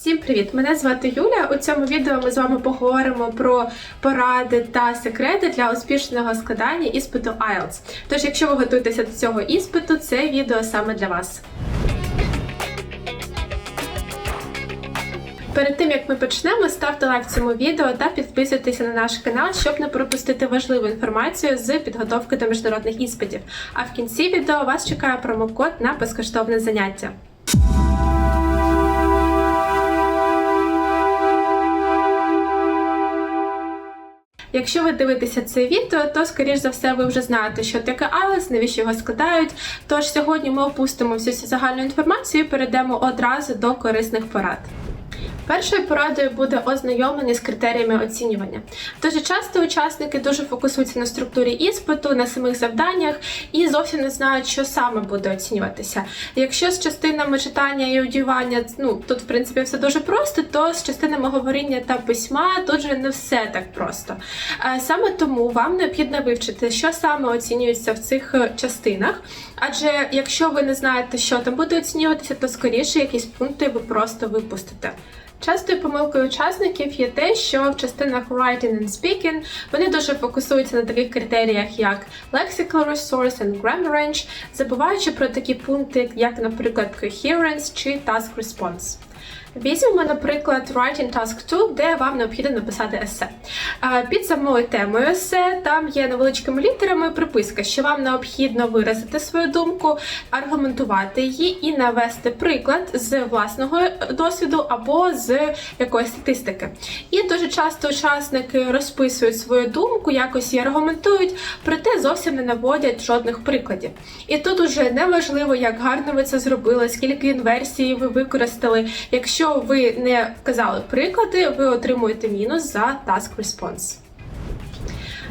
Всім привіт! Мене звати Юля. У цьому відео ми з вами поговоримо про поради та секрети для успішного складання іспиту IELTS. Тож, якщо ви готуєтеся до цього іспиту, це відео саме для вас. Перед тим як ми почнемо, ставте лайк цьому відео та підписуйтеся на наш канал, щоб не пропустити важливу інформацію з підготовки до міжнародних іспитів. А в кінці відео вас чекає промокод на безкоштовне заняття. Якщо ви дивитеся це відео, то скоріш за все ви вже знаєте, що таке IELTS, навіщо його складають. Тож сьогодні ми опустимо всю цю загальну інформацію і перейдемо одразу до корисних порад. Першою порадою буде ознайомлення з критеріями оцінювання. Дуже часто учасники дуже фокусуються на структурі іспиту, на самих завданнях і зовсім не знають, що саме буде оцінюватися. Якщо з частинами читання і аудіювання, ну тут в принципі все дуже просто, то з частинами говоріння та письма тут же не все так просто. Е, Саме тому вам необхідно вивчити, що саме оцінюється в цих е, частинах. Адже якщо ви не знаєте, що там буде оцінюватися, то скоріше якісь пункти ви просто випустите. Частою помилкою учасників є те, що в частинах writing and speaking вони дуже фокусуються на таких критеріях, як lexical resource and grammar range, забуваючи про такі пункти, як, наприклад, coherence чи task response. Візьмемо, наприклад, Writing Task 2, де вам необхідно написати есе. Під самою темою есе там є невеличкими літерами приписка, що вам необхідно виразити свою думку, аргументувати її і навести приклад з власного досвіду або з якоїсь статистики. І дуже часто учасники розписують свою думку, якось її аргументують, проте зовсім не наводять жодних прикладів. І тут уже не важливо, як гарно ви це зробили, скільки інверсій ви використали. Якщо ви не вказали приклади, ви отримуєте мінус за task response.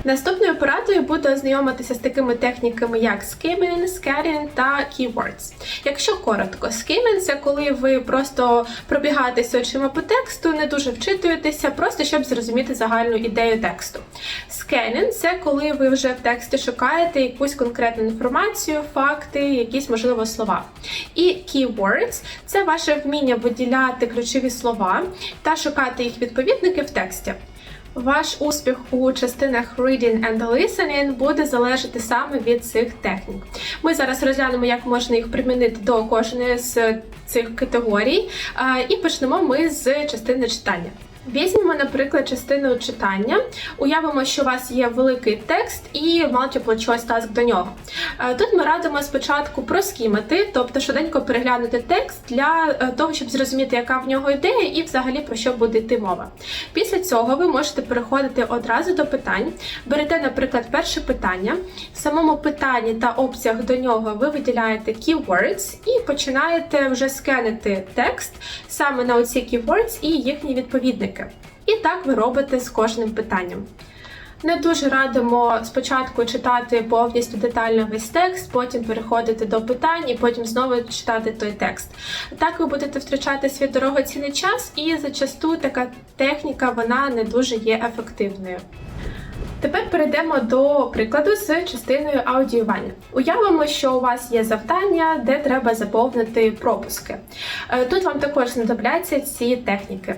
Наступною порадою буде ознайомитися з такими техніками, як skimming, scanning та keywords. Якщо коротко, skimming – це коли ви просто пробігаєтеся очима по тексту, не дуже вчитуєтеся, просто щоб зрозуміти загальну ідею тексту. Scanning – це коли ви вже в тексті шукаєте якусь конкретну інформацію, факти, якісь можливо слова. І keywords – це ваше вміння виділяти ключові слова та шукати їх відповідники в тексті. Ваш успіх у частинах reading and listening буде залежати саме від цих технік. Ми зараз розглянемо, як можна їх примінити до кожної з цих категорій, і почнемо ми з частини читання. Візьмемо, наприклад, частину читання. Уявимо, що у вас є великий текст і multiple choice task до нього. Е, Тут ми радимо спочатку проскімати, тобто швиденько переглянути текст для е, того, щоб зрозуміти, яка в нього ідея і взагалі про що буде йти мова. Після цього ви можете переходити одразу до питань. Берете, наприклад, перше питання. В самому питанні та опціях до нього ви виділяєте keywords і починаєте вже скенити текст саме на оці keywords і їхні відповідники. І так ви робите з кожним питанням. Не дуже радимо спочатку читати повністю детально весь текст, потім переходити до питань і потім знову читати той текст. Так ви будете втрачати свій дорогоцінний час, і зачасту така техніка вона не дуже є ефективною. Тепер перейдемо до прикладу з частиною аудіювання. Уявимо, що у вас є завдання, де треба заповнити пропуски. Е, Тут вам також знадобляться ці техніки.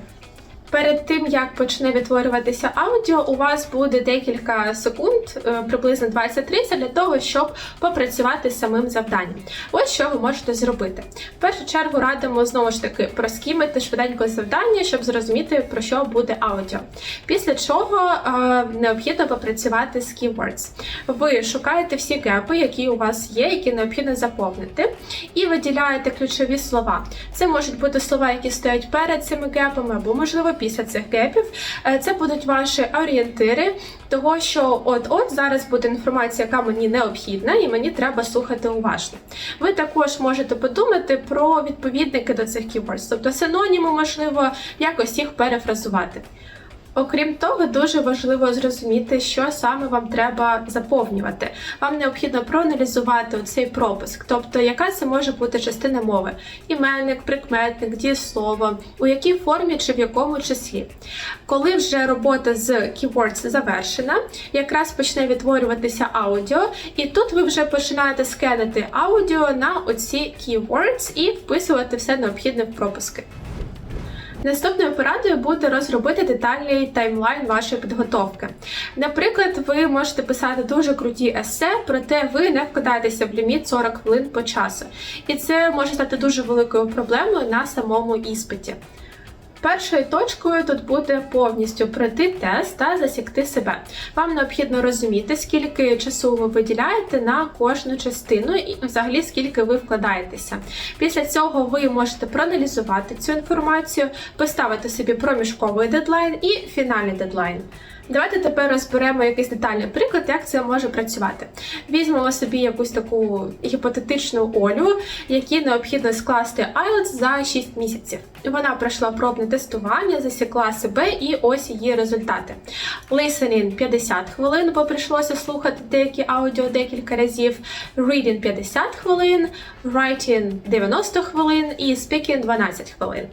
Перед тим як почне відтворюватися аудіо, у вас буде декілька секунд, е, приблизно 20-30, для того, щоб попрацювати з самим завданням. Ось що ви можете зробити. В першу чергу радимо знову ж таки проскімити швиденько завдання, щоб зрозуміти про що буде аудіо. Після чого е, необхідно попрацювати з keywords. Ви шукаєте всі гепи, які у вас є, які необхідно заповнити, і виділяєте ключові слова. Це можуть бути слова, які стоять перед цими гепами, або можливо після цих гепів. Е, Це будуть ваші орієнтири, того що от-от зараз буде інформація, яка мені необхідна, і мені треба слухати уважно. Ви також можете подумати про відповідники до цих keywords, тобто синоніми, можливо, якось їх перефразувати. Окрім того, дуже важливо зрозуміти, що саме вам треба заповнювати. Вам необхідно проаналізувати цей пропуск, тобто яка це може бути частина мови: іменник, прикметник, дієслово, у якій формі чи в якому числі. Коли вже робота з keywords завершена, якраз почне відтворюватися аудіо, і тут ви вже починаєте скенити аудіо на оці keywords і вписувати все необхідне в пропуски. Наступною порадою буде розробити детальний таймлайн вашої підготовки. Наприклад, ви можете писати дуже круті есе, проте ви не вкладаєтеся в ліміт 40 хвилин по часу. І це може стати дуже великою проблемою на самому іспиті. Першою точкою тут буде повністю пройти тест та засікти себе. Вам необхідно розуміти, скільки часу ви виділяєте на кожну частину і взагалі скільки ви вкладаєтеся. Після цього ви можете проаналізувати цю інформацію, поставити собі проміжковий дедлайн і фінальний дедлайн. Давайте тепер розберемо якийсь детальний приклад, як це може працювати. Візьмемо собі якусь таку гіпотетичну Олю, якій необхідно скласти IELTS за 6 місяців. Вона пройшла пробне тестування, засікла себе, і ось її результати. Listening 50 хвилин, бо прийшлося слухати деякі аудіо декілька разів. Reading 50 хвилин, Writing 90 хвилин і Speaking 12 хвилин.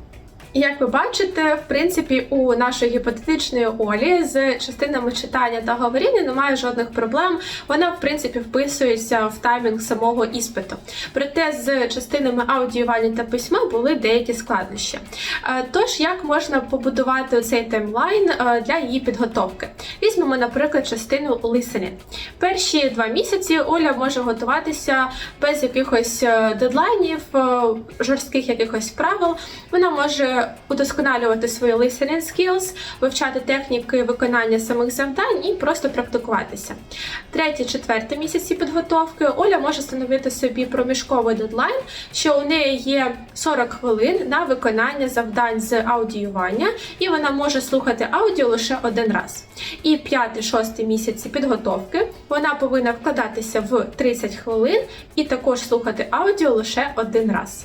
Як ви бачите, в принципі, у нашої гіпотетичної Олі з частинами читання та говоріння немає жодних проблем. Вона, в принципі, вписується в таймінг самого іспиту. Проте з частинами аудіювання та письма були деякі складнощі. Е, Тож, як можна побудувати цей таймлайн е, для її підготовки? Візьмемо, наприклад, частину listening. Перші два місяці Оля може готуватися без якихось е, дедлайнів, жорстких якихось правил. Вона може удосконалювати свої listening skills, вивчати техніки виконання самих завдань і просто практикуватися. Третій, четвертий місяці підготовки Оля може встановити собі проміжковий дедлайн, що у неї є 40 хвилин на виконання завдань з аудіювання, і вона може слухати аудіо лише один раз. І п'ятий, шостий місяці підготовки вона повинна вкладатися в 30 хвилин і також слухати аудіо лише один раз.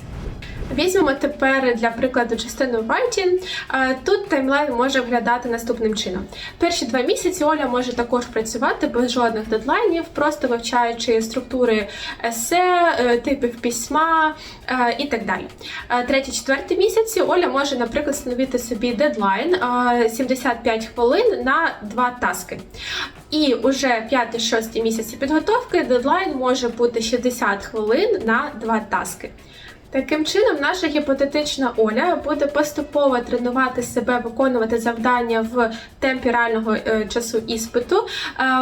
Візьмемо тепер для прикладу частину writing. Е, Тут таймлайн може виглядати наступним чином. Перші два місяці Оля може також працювати без жодних дедлайнів, просто вивчаючи структури есе, е, типів письма е, і так далі. Е, Третій, четвертий місяці Оля може, наприклад, встановити собі дедлайн е, 75 хвилин на два таски. І уже 5-6 місяці підготовки дедлайн може бути 60 хвилин на два таски. Таким чином, наша гіпотетична Оля буде поступово тренувати себе виконувати завдання в темпі реального е, часу іспиту,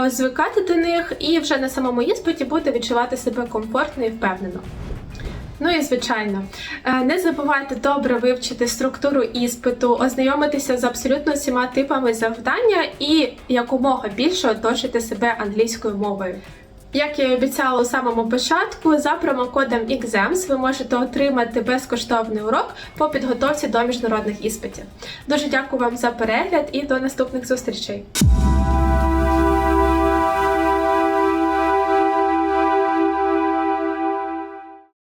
е, звикати до них, і вже на самому іспиті буде відчувати себе комфортно і впевнено. Ну і звичайно, е, не забувайте добре вивчити структуру іспиту, ознайомитися з абсолютно всіма типами завдання і якомога більше оточити себе англійською мовою. Як я і обіцяла у самому початку, за промокодом EXAMS ви можете отримати безкоштовний урок по підготовці до міжнародних іспитів. Дуже дякую вам за перегляд і до наступних зустрічей.